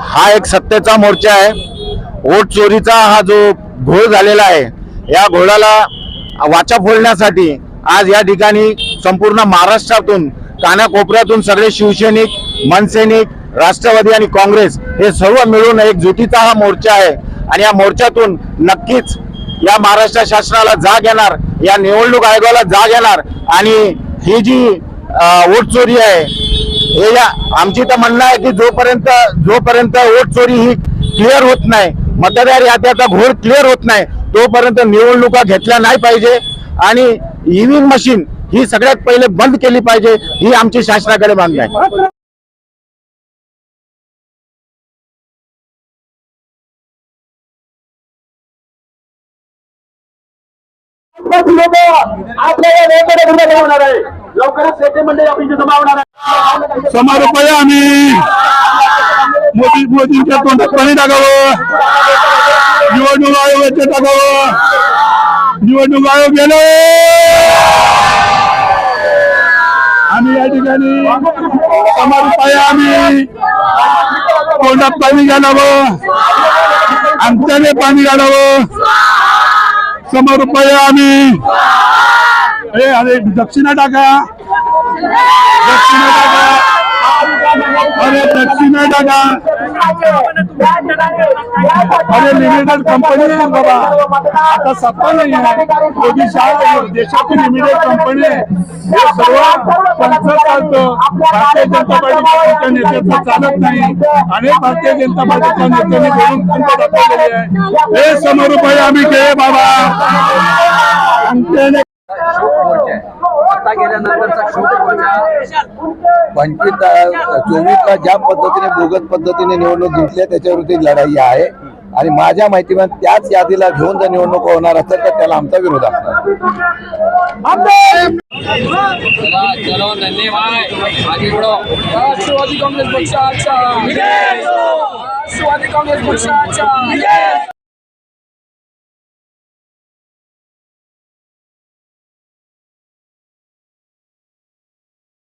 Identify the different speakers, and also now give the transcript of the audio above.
Speaker 1: हा एक सत्तेचा मोर्चा आहे. वोट चोरीचा हा जो घोळ झालेला आहे या घोळाला वाचा फोडण्यासाठी आज या ठिकाणी संपूर्ण महाराष्ट्रातून कानाकोपऱ्यातून सगळे शिवसैनिक मनसैनिक राष्ट्रवादी आणि काँग्रेस हे सर्व मिळून एक जुटीचा हा मोर्चा आहे. आणि या मोर्चातून नक्कीच या महाराष्ट्र शासनाला जाग येणार या निवडणूक आयोगाला जाग येणार आणि ही जी वोट चोरी आहे हे या आमची तर म्हणणं आहे की जोपर्यंत जोपर्यंत वोट चोरी ही क्लिअर होत नाही मतदार याद्याचा घोर क्लिअर होत नाही तोपर्यंत निवडणुका घेतल्या नाही पाहिजे. आणि इव्हिंग मशीन ही सगळ्यात पहिले बंद केली पाहिजे ही आमची शासनाकडे मागणी आहे.
Speaker 2: लोक आपल्या होणार आहे. लवकरच नेते मंडळी जमा होणार आहे.
Speaker 3: समारोप आम्ही. मोदी मोदींच्या तोंडात पाणी टाकावं. निवडणूक आयोगाचे टाकावं. निवडणूक आयोग गेलो. आम्ही या ठिकाणी समारोप आहे आम्ही. तोंडात पाणी घालावं. आमच्याने पाणी घालावं. समारोप आहे आम्ही. ए अरे दक्षिणा टाका. दक्षिणा टाका अरे दक्षिणा टाका अरे लिमिटेड कंपनी आहे बाबा. आता सत्ता नाही आहे. मोदी शाह देशाची लिमिटेड कंपनी आहे. हे सर्व पंच चालतं भारतीय जनता पार्टीच्या नेतृत्व चालत नाही. अनेक भारतीय जनता पार्टीच्या नेत्यांनी बोलून खंत दाखवलेली आहे. हे समारोप आहे आम्ही. घे बाबा. अंगठ्याने
Speaker 4: आता गेल्यानंतरचा शोध मोर्चा पंचवीस चोवीस ला ज्या पद्धतीने बोगत पद्धतीने निवडणूक जिंकली त्याच्यावरती लढाई आहे. आणि माझ्या माहितीमध्ये त्याच यादीला घेऊन जर निवडणूक होणार असेल तर त्याला आमचा विरोध असणार.
Speaker 5: चलो नन्हे आगे बढ़ो राष्ट्रवादी कांग्रेस पक्षाचा राष्ट्रवादी कांग्रेस पक्षाचा